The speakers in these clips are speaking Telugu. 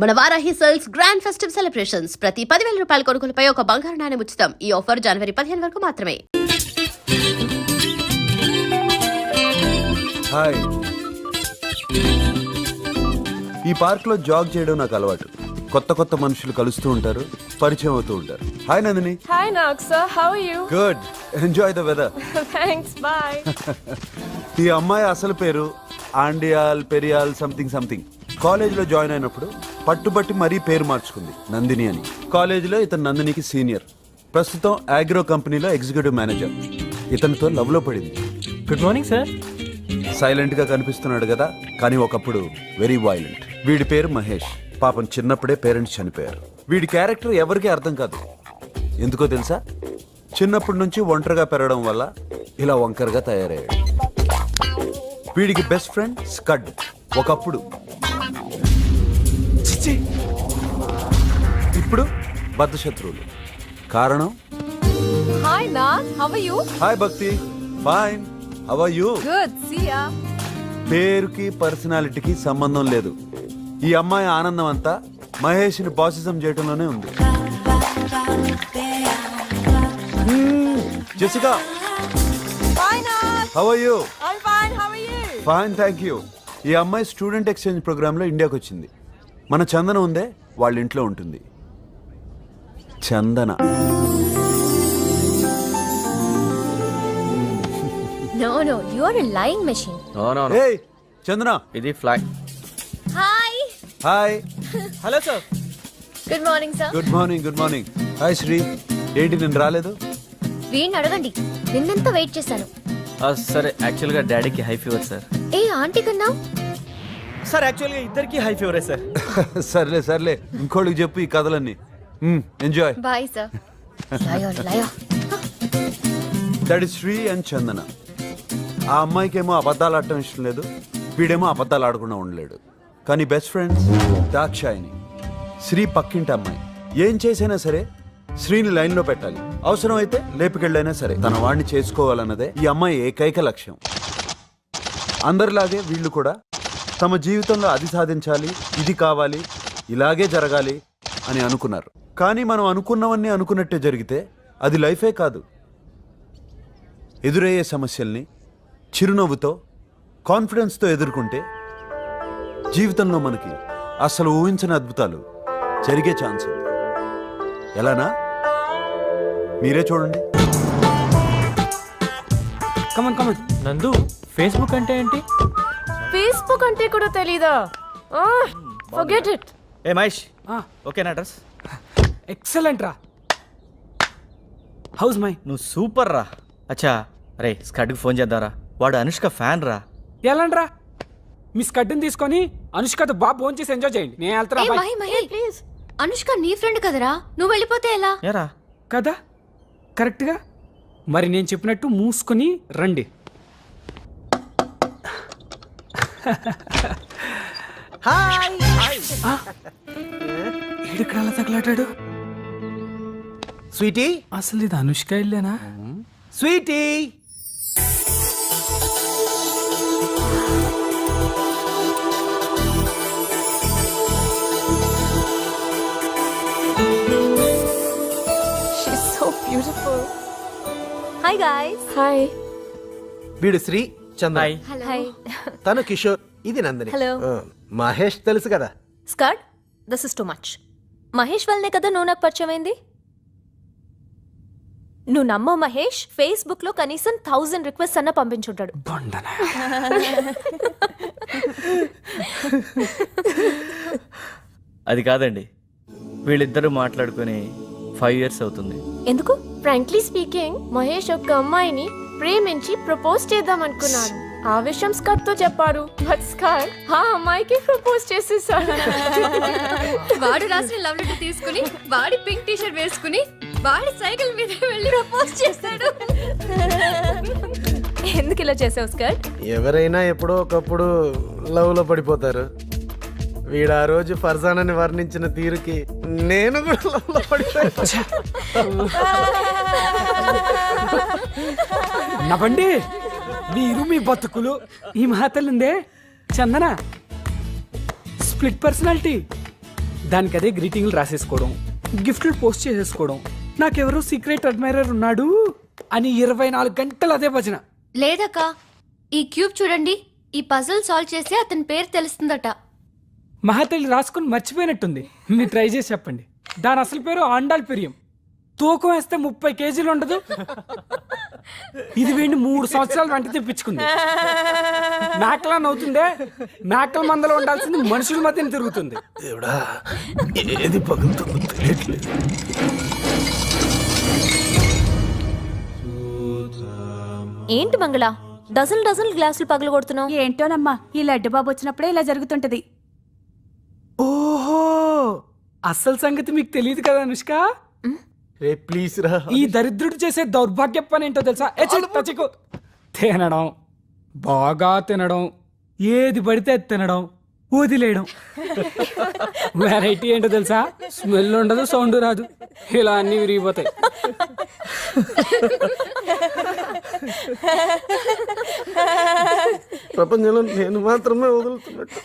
మన Varahi sales grand festive celebrations. ప్రతి పదివేల రూపాయల కొనుగోలుపై ఒక బంగారు నాణెం ఉచితం. ఈ ఆఫర్ జనవరి పదిహేను వరకు మాత్రమే. హాయ్. ఈ పార్క్లో జాగ్ చేయడం నాకు అలవాటు. కొత్త కొత్త మనుషులు కలుస్తూ ఉంటారు పరిచయం అవుతూ ఉంటారు. Hi Nandini. Hi Naksa, how are you? Good enjoy the weather Thanks, bye. ఈ అమ్మాయి అసలు పేరు ఆండియాల్ పెరియాల్ సంథింగ్ సంథింగ్ కాలేజ్లో జాయిన్ అయినప్పుడు పట్టుబట్టి మరీ పేరు మార్చుకుంది నందిని అని. కాలేజ్లో ఇతను నందినికి సీనియర్. ప్రస్తుతం ఆగ్రో కంపెనీలో ఎగ్జిక్యూటివ్ మేనేజర్. ఇతనితో లవ్లో పడింది. గుడ్ మార్నింగ్ సార్ సైలెంట్గా కనిపిస్తున్నాడు కదా కానీ ఒకప్పుడు వెరీ వైలెంట్. వీడి పేరు మహేష్. పాపం చిన్నప్పుడే పేరెంట్స్ చనిపోయారు. వీడి క్యారెక్టర్ ఎవరికీ అర్థం కాదు. ఎందుకో తెలుసా? చిన్నప్పటి నుంచి ఒంటరిగా పెరగడం వల్ల ఇలా వంకరగా తయారయ్యాడు. వీడికి బెస్ట్ ఫ్రెండ్ స్కడ్. ఒకప్పుడు బద్ధ శత్రువులు కారణం? Hi Nak, how are you? Hi Bhakti. Fine how you Good, see ya. పేరుకి పర్సనాలిటీకి సంబంధం లేదు. ఈ అమ్మాయి ఆనందం అంతా మహేష్ని బాసిజం చేయటంలోనే ఉంది. Jessica. Nak. How you? Fine thank you ఈ అమ్మాయి స్టూడెంట్ ఎక్స్చేంజ్ ప్రోగ్రామ్లో ఇండియాకి వచ్చింది మన చందన ఉందే వాళ్ళ ఇంట్లో ఉంటుంది. Chandana. No, no, you're a lying machine. No no ఏ చందన. ఇది flag Hi. Hi hello sir Good morning, sir. Good morning good morning hi Sri ఏంటి నేను రాలేదు? వీడిని అడగండి. నిన్నెంత వెయిట్ చేశాను. సరే యాక్చువల్గా డాడీకి హై ఫీవర్ సార్ ఏ ఆంటీ కన్నా? సార్ యాక్చువల్గా ఇద్దరికి హై ఫీవరే సార్ సర్లే సర్లే. ఇంకోళ్ళకి చెప్పు ఈ కథలన్నీ. ఎంజాయ్ బాయ్ సార్ లయో లయో that is Sri and Chandana ఆ అమ్మాయికేమో అబద్ధాలు ఆడటం ఇష్టం లేదు. వీడేమో అబద్ధాలు ఆడకుండా ఉండలేడు. కానీ బెస్ట్ ఫ్రెండ్స్ దాక్షాయిని శ్రీ పక్కింటి అమ్మాయి. ఏం చేసైనా సరే శ్రీని లైన్లో పెట్టాలి. అవసరమైతే లేపుకెళ్ళైనా సరే తన వాడిని చేసుకోవాలన్నదే ఈ అమ్మాయి ఏకైక లక్ష్యం. అందరిలాగే వీళ్ళు కూడా తమ జీవితంలో అది సాధించాలి ఇది కావాలి ఇలాగే జరగాలి అని అనుకున్నారు. కానీ మనం అనుకున్నవన్నీ అనుకున్నట్టే జరిగితే అది లైఫే కాదు. ఎదురయ్యే సమస్యల్ని చిరునవ్వుతో కాన్ఫిడెన్స్తో ఎదుర్కొంటే జీవితంలో మనకి అసలు ఊహించని అద్భుతాలు జరిగే ఛాన్స్ ఉంది. ఎలానా? మీరే చూడండి. కమన్ కమన్ నందు ఫేస్బుక్ అంటే ఏంటి? Facebook అంటే కూడా తెలీదా? Forget it. ఏ మహేష్. ఓకేనా అడ్రస్? ఎక్సలెంట్ రా. హౌస్ మై నువ్వు సూపర్ రా. అచ్చా రే స్కడ్కి ఫోన్ చేద్దారా. వాడు అనుష్క ఫ్యాన్ రా. ఎలాండ్రా? మీ స్కడ్ని తీసుకొని అనుష్కతో బాగా ఫోన్ చేసి ఎంజాయ్ చేయండి. నేను ఏ వెళ్తున్నా bye. మహి మహి ప్లీజ్ అనుష్క నీ ఫ్రెండ్ కదరా? నువ్వు వెళ్ళిపోతే ఎలా? ఏరా? కదా? కరెక్ట్గా మరి నేను చెప్పినట్టు మూసుకొని రండి. ఏడుక్కడ అలా తగలాటాడు స్వీటీ? అసలు ఇది Anushka ఇల్లేనా? Sweety! She's so beautiful. Hi guys Hi. వీడు శ్రీ చంద్ర. హాయ్ హాయ్ తను కిషోర్ ఇది నందిని. Hello. ఆ, మహేష్ తెలుసు కదా? Scud this is too much Mahesh వల్లనే కదా నువ్వు నాకు పరిచయం అయింది? నువ్వు నమ్మో మహేష్ ఫేస్బుక్లో కనీసం థౌజండ్ రిక్వెస్ట్ అన్న పంపించుంటాడు. అది కాదండి. వీళ్ళిద్దరూ మాట్లాడుకొని ఫైవ్ ఇయర్స్ అవుతుంది. ఎందుకు? ఫ్రాంక్లీ స్పీకింగ్ మహేష్ ఒక అమ్మాయిని ప్రేమించి ప్రపోజ్ చేద్దాం అనుకున్నాడు. ఆ విషయం స్కట్తో చెప్పాడు. బట్ స్కట్ ఆ అమ్మాయికి ప్రపోజ్ చేసేసాడు. వాడు రాసిన లవ్ లెటర్ తీసుకుని వాడి పింక్ టీ షర్ట్ వేసుకుని వాడి సైకిల్ మీద వెళ్ళి ప్రపోజ్ చేస్తాడు ఎందుకు ఇలా చేసావు స్కర్ట్? ఎవరైనా ఎప్పుడో ఒకప్పుడు లవ్లో పడిపోతారు. వీడు ఆ రోజు ఫర్జానాని వర్ణించిన తీరుకి నేను కూడా లవ్లో పడిపోయాను. నవ్వండి. మీరు మీ బతుకులు ఈ మహాతల్లిందే. చందన స్ప్లిట్ పర్సనాలిటీ దానికి అదే గ్రీటింగ్లు రాసేసుకోవడం గిఫ్ట్లు పోస్ట్ చేసేసుకోవడం. నాకెవరో సీక్రెట్ అడ్మైరర్ ఉన్నాడు అని ఇరవై నాలుగు గంటలు అదే భజన. లేదక్క ఈ క్యూబ్ చూడండి ఈ పజిల్ సాల్వ్ చేస్తే అతని పేరు తెలుస్తుందట. మహాతల్లి రాసుకుని మర్చిపోయినట్టుంది. మీరు ట్రై చేసి చెప్పండి. దాని అసలు పేరు ఆండాల్ పెరియం తూకం వేస్తే ముప్పై కేజీలు ఉండదు. ఇది వీడిని మూడు సంవత్సరాలు వెంట తెప్పించుకుంది. మేకలా నవ్వుతుందే మేకల మందలో ఉండాల్సింది మనుషుల మధ్యన తిరుగుతుంది. దేవుడా ఏది పగులుతుందో తెలియట్లేదు. ఏంటి మంగళ? డజన్ డజన్ గ్లాసులు పగలు కొడుతున్నావు? ఏంటోనమ్మా ఈ లడ్డు బాబు వచ్చినప్పుడే ఇలా జరుగుతుంటది. ఓహో అసలు సంగతి మీకు తెలియదు కదా అనుష్క? రే ప్లీజ్ రా. ఈ దరిద్రుడు చేసే దౌర్భాగ్య పని ఏంటో తెలుసా? ఏ. తినడం బాగా తినడం ఏది పడితే అది తినడం వదిలేయడం. వెరైటీ ఏంటో తెలుసా? స్మెల్ ఉండదు సౌండ్ రాదు. ఇలా అన్ని విరిగిపోతాయి. ప్రపంచంలో నేను మాత్రమే వదులుతున్నట్టు.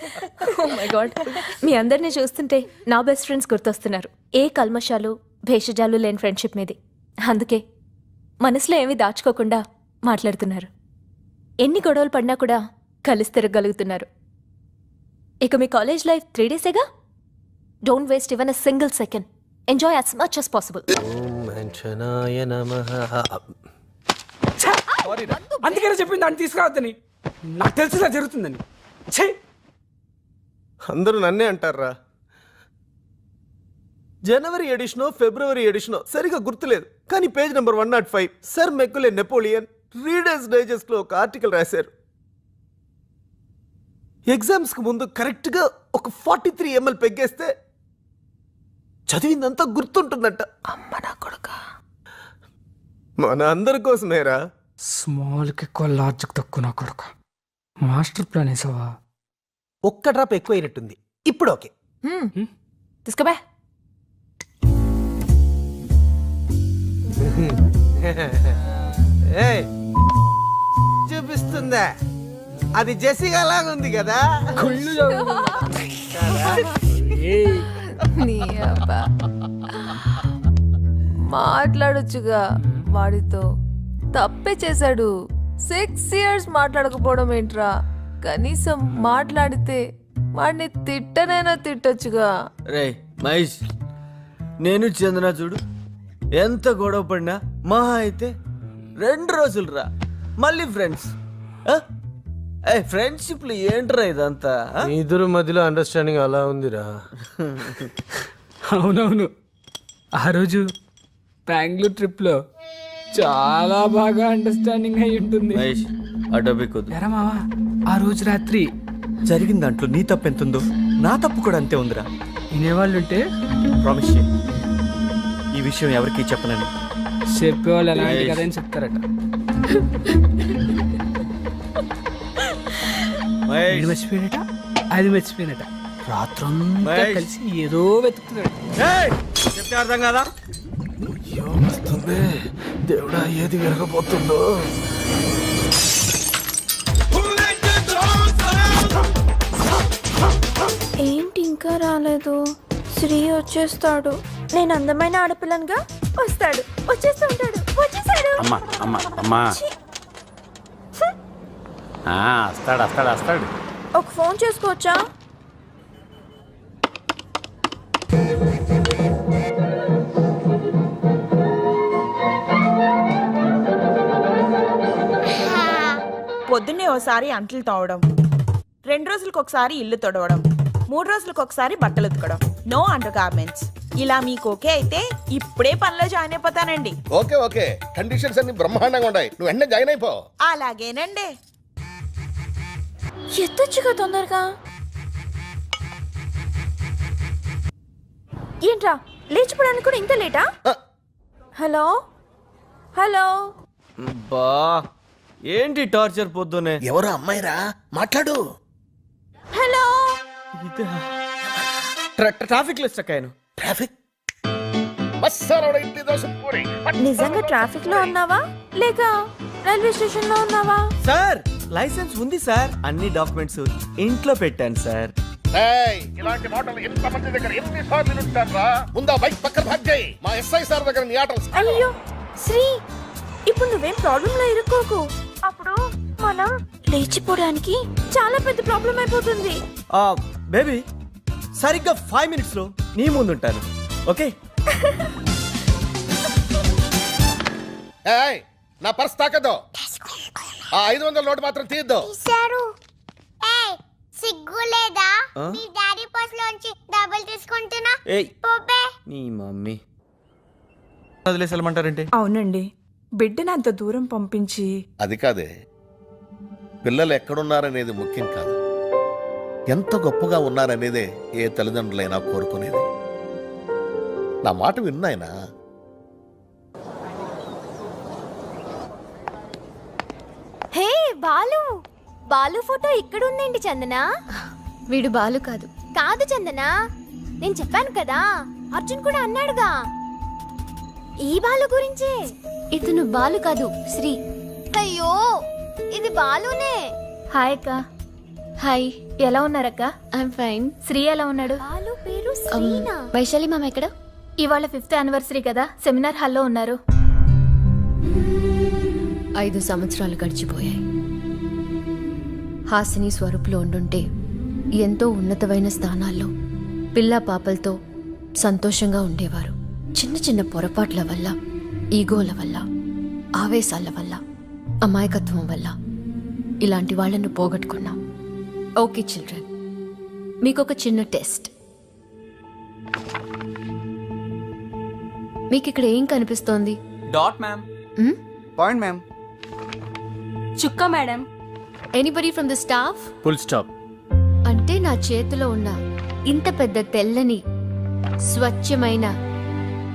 మై గాడ్ మీ అందరిని చూస్తుంటే నా బెస్ట్ ఫ్రెండ్స్ గుర్తొస్తున్నారు. ఏ కల్మషాలు భేషజాలు లేని ఫ్రెండ్షిప్ మీది. అందుకే మనసులో ఏమీ దాచుకోకుండా మాట్లాడుతున్నారు. ఎన్ని గొడవలు పడినా కూడా కలిసి తిరగలుగుతున్నారు ఇక మీ college life three డేసేగా don't waste even a single second enjoy as much as possible! అందుకనే చెప్పింది దాన్ని తీసుకురావద్దని. నాకు తెలిసి ఇలా జరుగుతుందని. ఛే! అందరూ నన్నే అంటారా? జనవరి ఎడిషనో ఫిబ్రవరి ఎడిషనో సరిగా గుర్తులేదు. కానీ page number one not five sir Macaulay Napoleon Reader's డైజెస్ట్లో ఒక ఆర్టికల్ రాశారు. ఎగ్జామ్స్కు ముందు కరెక్ట్గా ఒక ఫార్టీ త్రీ ఎంఎల్ పెగ్గేస్తే చదివిందంతా గుర్తుంటుందంట. అమ్మ నా కొడుక. మన అందరి కోసమేరా? స్మాల్కి ఎక్కువ లార్జ్కి తక్కువ నా కొడుకు. మాస్టర్ ప్లాన్ వేసావా? ఒక్క డ్రాప్ ఎక్కువ అయినట్టుంది ఇప్పుడు ఓకే. తీసుకోబా. చూపిస్తుందా? అది జెసిగా లాగా ఉంది కదా? కుళ్ళు చదువు. ఏయ్, నీ అబ్బా. మాట్లాడొచ్చుగా వాడితో. తప్పే చేశాడు. సిక్స్ ఇయర్స్ మాట్లాడకపోవడం ఏంట్రా? కనీసం మాట్లాడితే వాడిని తిట్టనైనా తిట్టొచ్చుగా. రే మహేష్ నేను చందన చూడు. ఎంత గొడవ పడినా మహా అయితే రెండు రోజులు రా. మళ్ళీ ఫ్రెండ్స్ ఏ ఫ్రెండ్షిప్లు ఏంట్రా ఇదంతా? ఆ? మీ ఇద్దరు మధ్యలో అండర్స్టాండింగ్ అలా ఉందిరా. అవునవును. ఆ రోజు బెంగళూరు ట్రిప్లో చాలా బాగా అండర్స్టాండింగ్ అయి ఉంటుంది. మహేష్ ఆ టాపిక్ వద్దు ఎరా మావా ఆ రోజు రాత్రి జరిగిన దాంట్లో నీ తప్పు ఎంత ఉందో నా తప్పు కూడా అంతే ఉందిరా. వినేవాళ్ళు ఉంటే ప్రామిస్ చేయి. ఈ విషయం ఎవరికీ చెప్పనని చెప్పేవాళ్ళు ఎలాంటి కదా అని చెప్తారట. మర్చిపోయినట అది మర్చిపోయినట. రాత్రంతా మహేష్. కలిసి ఏదో వెతుకుతున్నాడు. ఏయ్! చెప్తే అర్థం కదా? అయ్యో వస్తుంది దేవుడా ఏది విరగబోతుందో. ఏంటి ఇంకా రాలేదు? శ్రీ వచ్చేస్తాడు. నేను అందమైన ఆడపిల్లనుగా వస్తాడు. వచ్చేస్తూ ఉంటాడు. వచ్చేసాడు. అమ్మా అమ్మా అమ్మా. ఆ, వస్తాడు వస్తాడు వస్తాడు. ఒక ఫోన్ చేసుకోవచ్చా? ఓసారి అంట్లు తోవడం. రెండు రోజులకు ఒకసారి ఇల్లు తొడవడం. మూడు రోజులకు ఒకసారి బట్టలు ఉతకడం. No undergarments. ఇలా మీకు ఓకే అయితే ఇప్పుడే పనిలో జాయిన్ అయిపోతానండి. Okay okay. కండిషన్స్ అన్ని బ్రహ్మాండంగా ఉన్నాయి. నువ్వు వెంటనే జాయిన్ అయిపో. అలాగేనండి. ఎత్తొచ్చుగా తొందరగా. ఏంట్రా లేచిపోవడానికి కూడా ఇంత లేటా? హలో? హలో? బా. ఏంటి టార్చర్ పొద్దునే? ఎవరు అమ్మాయిరా? మాట్లాడు. హలో. ఇదే. ట్రాఫిక్లో స్టక్ అయ్యాను ట్రాఫిక్? నిజంగా ట్రాఫిక్లో ఉన్నావా? లేక రైల్వే స్టేషన్లో ఉన్నావా? సార్ లైసెన్స్ ఉంది సార్. అన్ని డాక్యుమెంట్స్ ఇంట్లో పెట్టాను సార్. ఏయ్, ఇలాంటి మాటలు ఎంత మంది దగ్గర ఎన్నిసార్లు వింటారా ముందా బైక్ పక్కన భాగ్ చేయి. మా ఎస్ఐ సార్ దగ్గర నీ ఆటలు అయ్యో శ్రీ ఇప్పుడు నువ్వేం ప్రాబ్లం లో ఇరుక్కోకు? అప్పుడు మనం లేచిపోవడానికి చాలా పెద్ద ప్రాబ్లం అయిపోతుంది. బేబీ సరిగ్గా ఫైవ్ మినిట్స్లో నీ ముందు ఉంటాను ఓకే ఏయ్ నా పర్స్ తాకద్దు. ఆ ఐదు వందల నోటు మాత్రం తీయద్దు. సిగ్గు లేదా? ఆ? నీ డాడీ పర్స్ లోంచి డబ్బులు తీసుకుంటున్నా. ఏయ్ పోపే. నీ మమ్మీ. వదిలేసి వెళ్ళమంటారంటే? అవునండి. బిడ్డను అంత దూరం పంపించి అది కాదే. పిల్లలు ఎక్కడున్నారనేది ముఖ్యం కాదు. ఎంత గొప్పగా ఉన్నారనేదే ఏ తల్లిదండ్రులైనా కోరుకునేది. నా మాట విన్నాయనా హే బాలు. బాలు ఫోటో ఇక్కడ ఉందండి చందన. వీడు బాలు కాదు. కాదు చందన. నేను చెప్పాను కదా. అర్జున్ కూడా అన్నాడుగా. ఈ బాలు గురించే. ఇతను బాలు కాదు శ్రీ. అయ్యో ఇది బాలునే. హాయ్ అక్క. హాయ్. ఎలా ఉన్నారక్క? I'm fine. శ్రీ ఎలా ఉన్నాడు? బాలు పేరు శ్రీనా. వైశాలి మామ ఎక్కడ? ఇవాళ ఫిఫ్త్ యానివర్సరీ కదా సెమినార్ హాల్లో ఉన్నారు. ఐదు సంవత్సరాలు గడిచిపోయాయి. హాసిని స్వరూపులో ఉండుంటే ఎంతో ఉన్నతమైన స్థానాల్లో పిల్ల పాపలతో సంతోషంగా ఉండేవారు. చిన్న చిన్న పొరపాట్ల వల్ల ఈగోల వల్ల ఆవేశాల వల్ల అమాయకత్వం వల్ల ఇలాంటి వాళ్ళను పోగొట్టుకున్నాం. ఓకే చిల్డ్రన్ మీకు ఒక చిన్న టెస్ట్. మీకు ఇక్కడ ఏం కనిపిస్తోంది? Dot ma'am. మ్? Point ma'am. చుక్క madam. Anybody from the staff full stop అంటే నా చేతిలో ఉన్న ఇంత పెద్ద తెల్లని స్వచ్ఛమైన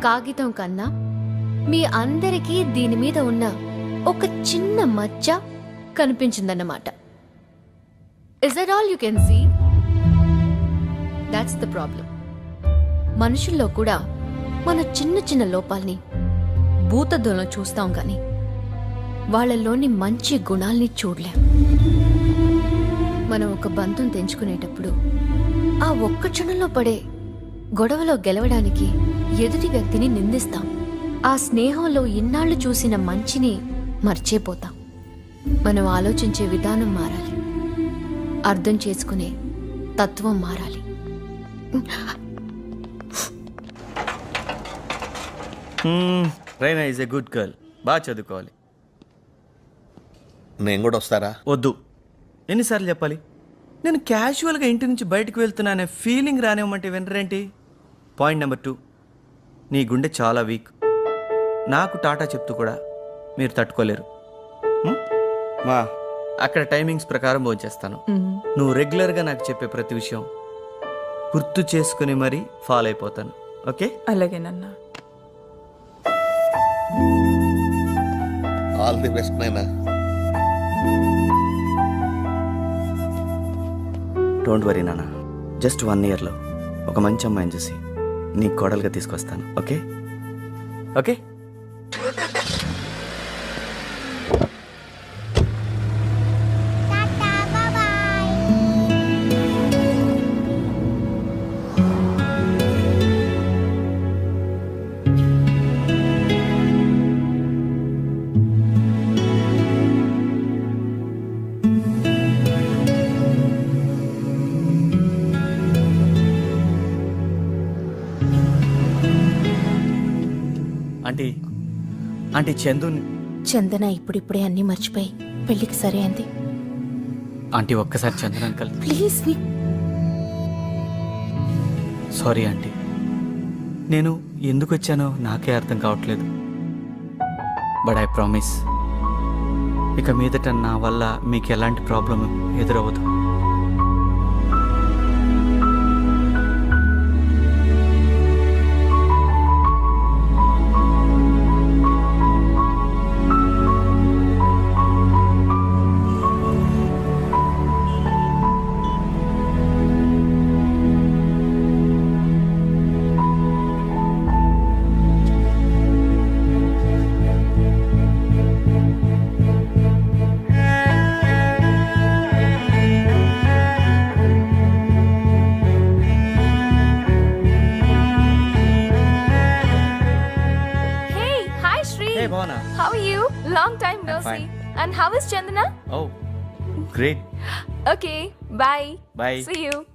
కాగితం కన్నా మీ అందరికీ దీని మీద ఉన్న ఒక చిన్న మచ్చ కనిపించిందన్నమాట. Is that all you can see that's the problem మనుషుల్లో కూడా మన చిన్న చిన్న లోపాల్ని భూతద్దంలో చూస్తాం కానీ వాళ్ళలోని మంచి గుణాల్ని చూడలేం. మనం ఒక బంధం తెంచుకునేటప్పుడు ఆ ఒక్క క్షణంలో పడే గొడవలో గెలవడానికి ఎదుటి వ్యక్తిని నిందిస్తాం. ఆ స్నేహంలో ఇన్నాళ్ళు చూసిన మంచిని మర్చిపోతాం. మనం ఆలోచించే విధానం మారాలి. అర్థం చేసుకునే తత్వం మారాలి. Raina is a good girl. బాగా చదువుకోవాలి. నేను కూడా వస్తారా? వద్దు. ఎన్నిసార్లు చెప్పాలి? నేను క్యాజువల్గా ఇంటి నుంచి బయటకు వెళ్తున్నానే ఫీలింగ్ రానివ్వమంటే వినరేంటి? Point number two. నీ గుండె చాలా వీక్. నాకు టాటా చెప్తూ కూడా మీరు తట్టుకోలేరు? మా? అక్కడ టైమింగ్స్ ప్రకారం భోంచేస్తాను. నువ్వు రెగ్యులర్గా నాకు చెప్పే ప్రతి విషయం గుర్తు చేసుకుని మరీ ఫాలో అయిపోతాను. Okay? అలాగేనన్నా all the best Naina don't worry నాన్న. జస్ట్ వన్ ఇయర్లో ఒక మంచి అమ్మాయిని చూసి నీ కోడలుగా తీసుకొస్తాను. Okay? Okay? Aunty Chandu Chandana ఇప్పుడిప్పుడే అన్నీ మర్చిపోయి పెళ్ళికి సరే అంది. ఆంటీ ఒక్కసారి చంద్రన్ అంకల్. ప్లీజ్ నీ సారీ ఆంటీ. నేను ఎందుకు వచ్చానో నాకే అర్థం కావట్లేదు. బట్ ఐ ప్రామిస్ ఇక మీదట నా వల్ల మీకు ఎలాంటి ప్రాబ్లం ఎదురవ్వదు. Fine. And how is Chandana? Oh, great. Okay, bye. Bye. See you.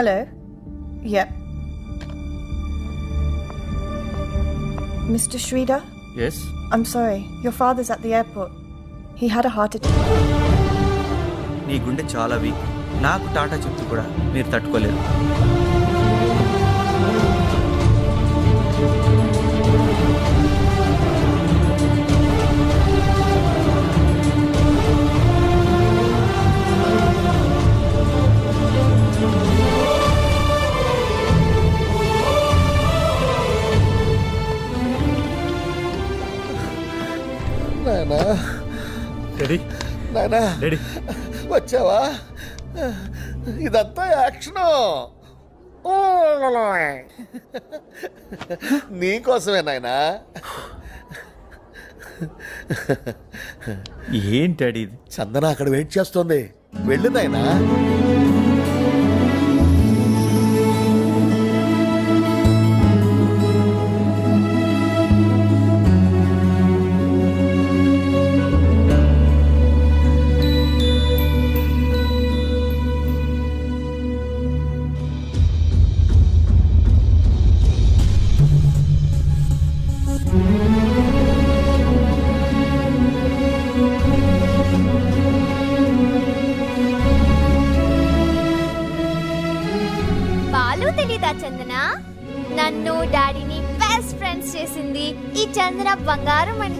Hello. Yep. Mr. Shrida, Yes? I'm sorry. Your father's at the airport. He had a heart attack. నీ గుండె చాలా వీక్ నాకు టాటా చెప్తూ కూడా మీరు తట్టుకోలేరు నాయనా రెడీ? రెడీ. వచ్చావా? ఇదంతా యాక్షన్. నీకోసమే నాయనా. ఏంటి అడి ఇది? చందన అక్కడ వెయిట్ చేస్తుంది. వెళ్ళు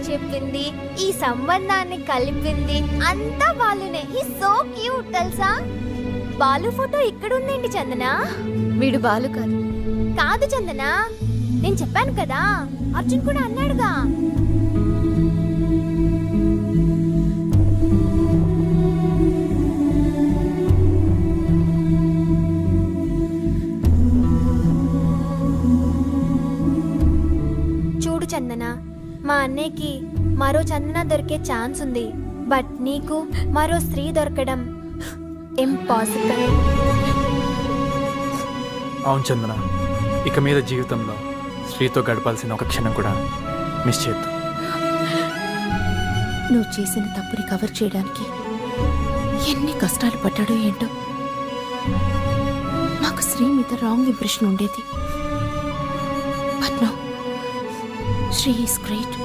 చెప్పింది ఈ సంబంధాన్ని కలిపింది అంతా బాలునే ఈ సో క్యూట్ తెలుసా? బాలు ఫోటో ఇక్కడ ఉందేంటి చందన? వీడు బాలు కాదు. కాదు చందన? నేను చెప్పాను కదా అర్జున్ కూడా అన్నాడుగా. మా అన్నయ్యకి మరో చందన దొరికే ఛాన్స్ ఉంది. బట్ నీకు మరో స్త్రీ దొరకడం ఇంపాసిబుల్. అవును చందన. ఇక మీద జీవితంలో స్త్రీతో గడపాల్సిన ఒక క్షణం కూడా మిస్ చేయొద్దు. నువ్వు చేసిన తప్పుని కవర్ చేయడానికి ఎన్ని కష్టాలు పడ్డాడో ఏంటో. నాకు శ్రీ మీద రాంగ్ ఇంప్రెషన్ ఉండేది. Sri is great.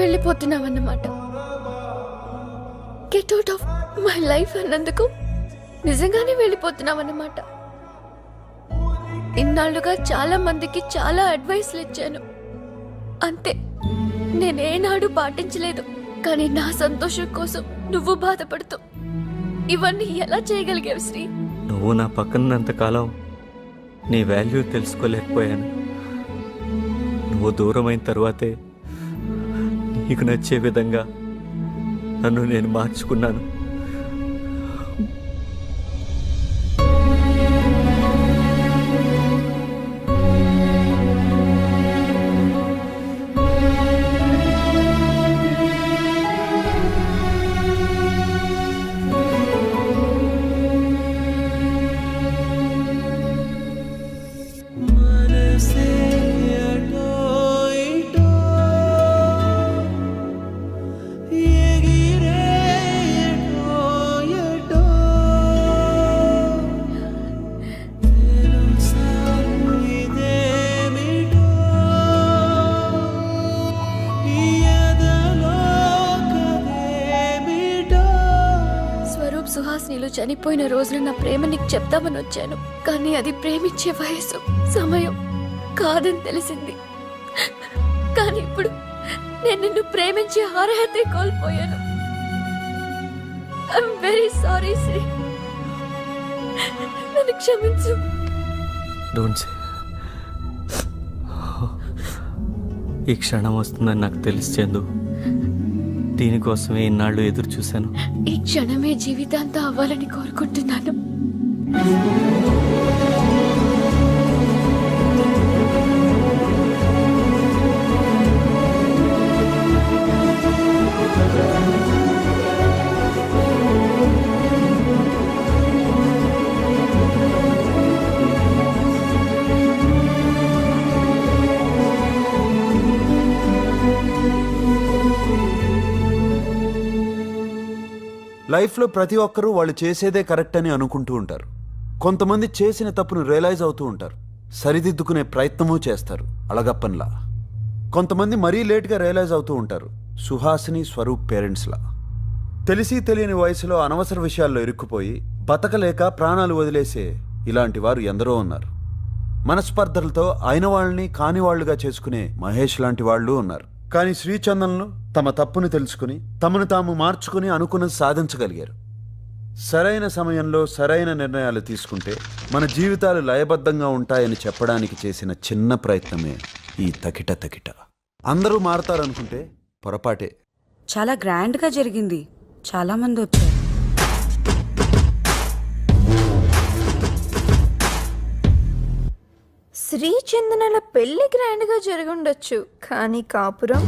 వెళ్ళిపోతున్నావన్నమాట get out of my life అన్నందుకు నిజంగానే వెళ్ళిపోతున్నామన్నమాట. ఇన్నాళ్ళుగా చాలా మందికి చాలా అడ్వైస్లు ఇచ్చాను. అంతే నేనేనాడు పాటించలేదు కానీ నా సంతోషం కోసం నువ్వు బాధపడుతూ. ఇవన్నీ ఎలా చేయగలిగావు శ్రీ? నువ్వు నా పక్కనంతకాలం నీ వాల్యూ తెలుసుకోలేకపోయాను. నువ్వు దూరమైన తర్వాతే నీకు నచ్చే విధంగా నన్ను నేను మార్చుకున్నాను. రోజున నా ప్రేమ నీకు చెప్తామని వచ్చాను. కానీ అది ప్రేమించే వయసు సమయం కాదని తెలిసింది. కానీ ఇప్పుడు నేను నిన్ను ప్రేమించే అర్హత కోల్పోయాను. ఐఎమ్ వెరీ సారీ శ్రీ నన్ను క్షమించు. డోంట్ సే ఈ క్షణం వస్తుందని నాకు తెలిసేందు దీనికోసమే ఇన్నాళ్ళు ఎదురు చూశాను. ఈ క్షణమే జీవితాంతం అవ్వాలని కోరుకుంటున్నాను. లైఫ్లో ప్రతి ఒక్కరూ వాళ్ళు చేసేదే కరెక్ట్ అని అనుకుంటూ ఉంటారు. కొంతమంది చేసిన తప్పును రియలైజ్ అవుతూ ఉంటారు. సరిదిద్దుకునే ప్రయత్నమూ చేస్తారు. అలగప్పన్లా కొంతమంది మరీ లేట్గా రియలైజ్ అవుతూ ఉంటారు. సుహాసిని స్వరూప్ పేరెంట్స్లా. తెలిసి తెలియని వయసులో అనవసర విషయాల్లో ఇరుక్కుపోయి బతకలేక ప్రాణాలు వదిలేసే ఇలాంటి వారు ఎందరో ఉన్నారు. మనస్పర్ధలతో అయిన వాళ్ళని కాని వాళ్ళుగా చేసుకునే మహేష్ లాంటి వాళ్ళు ఉన్నారు. కానీ శ్రీచందన్లు తమ తప్పుని తెలుసుకుని తమను తాము మార్చుకుని అనుకున్నది సాధించగలిగారు. సరైన సమయంలో సరైన నిర్ణయాలు తీసుకుంటే మన జీవితాలు లయబద్ధంగా ఉంటాయని చెప్పడానికి చేసిన చిన్న ప్రయత్నమే ఈ తకిట తకిట. అందరూ మారతారనుకుంటే పొరపాటే. చాలా గ్రాండ్గా జరిగింది. చాలా మంది వచ్చారు. శ్రీ చందనల పెళ్ళి గ్రాండ్గా జరుగుండొచ్చు కానీ కాపురం?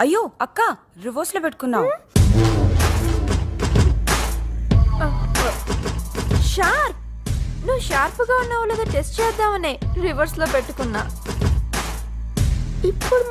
అయ్యో అక్క రివర్స్లో పెట్టుకున్నావు. షార్ప్. నువ్వు షార్ప్గా ఉన్నావు లేదా టెస్ట్ చేద్దామనే రివర్స్లో పెట్టుకున్నా. ఇప్పుడు